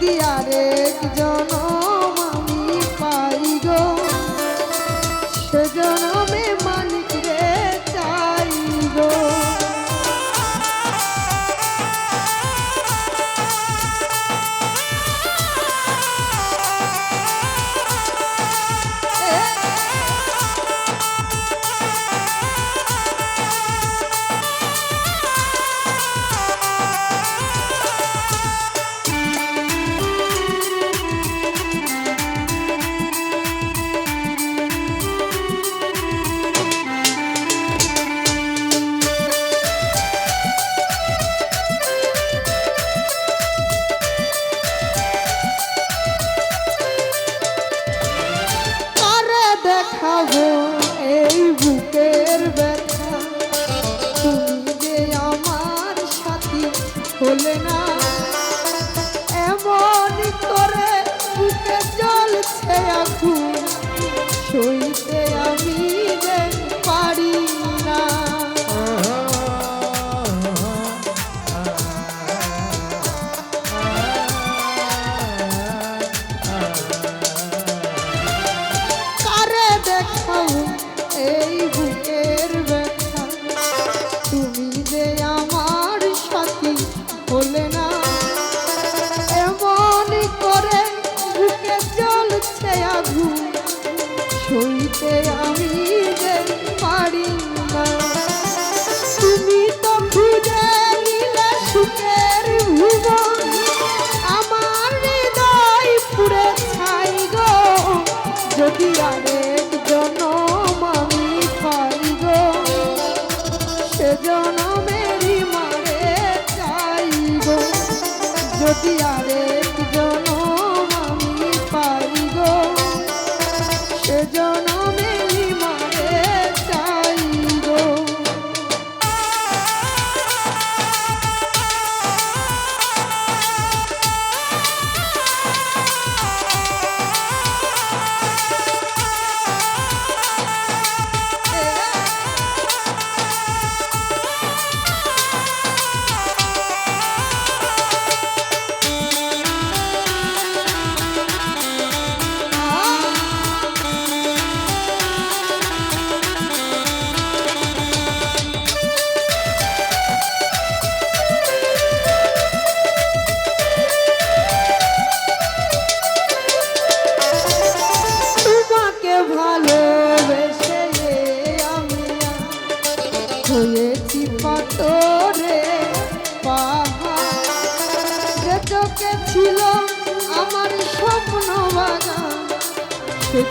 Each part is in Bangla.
দিয়া রে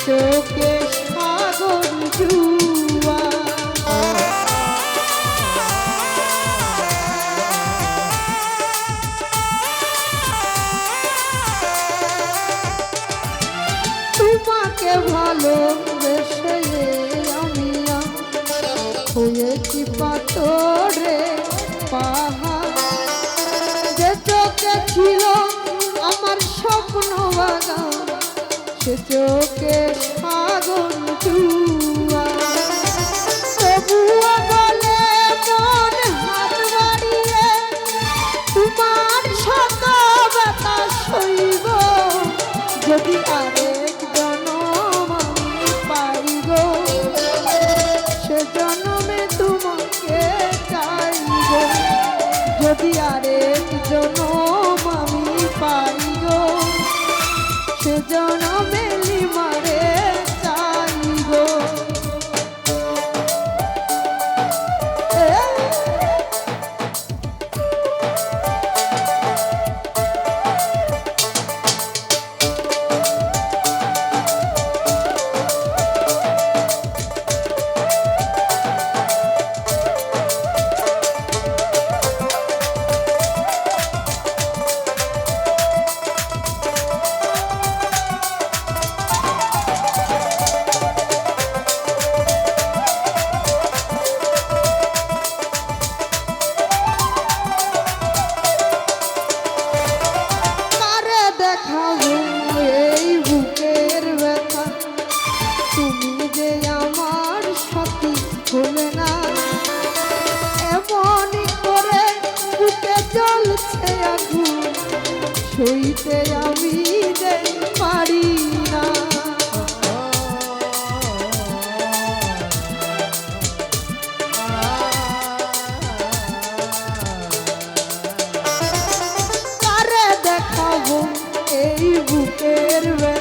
চোখে সাগর জুয়া। তোমাকে ভালো বেশে আমি হয়েছি পাথরে পাহাড়। যে চোখে ছিল আমার স্বপ্ন বাগান চোখে আগুন চুয়া তবুও বলে মন হাত বাড়িয়ে তোমার শত ব্যথা সইব যদি আরেক জনম আমি পাইব সে জনমে তোমাকে চাইব যদি আরেক জনম আমি পাইব সে জনমে Red, red.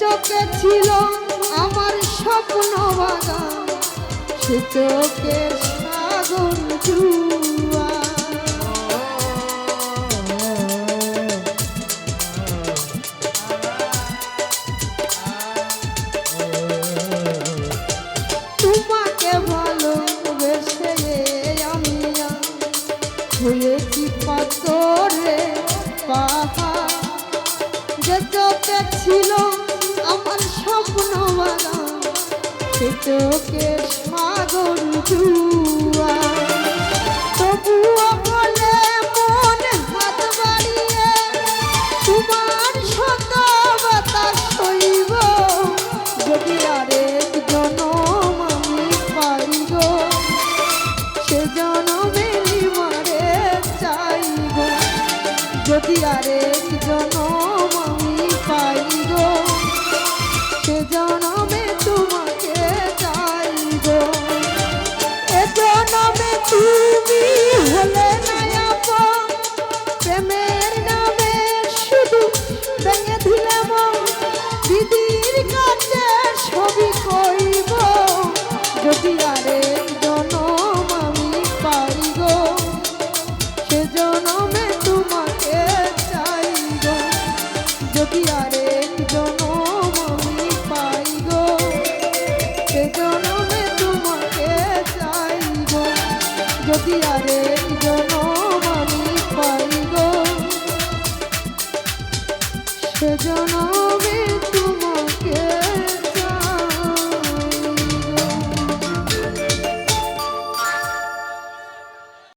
চোখে ছিল আমার স্বপ্ন বাগান সে চোখের সাগর চুল যদি আরেক জনম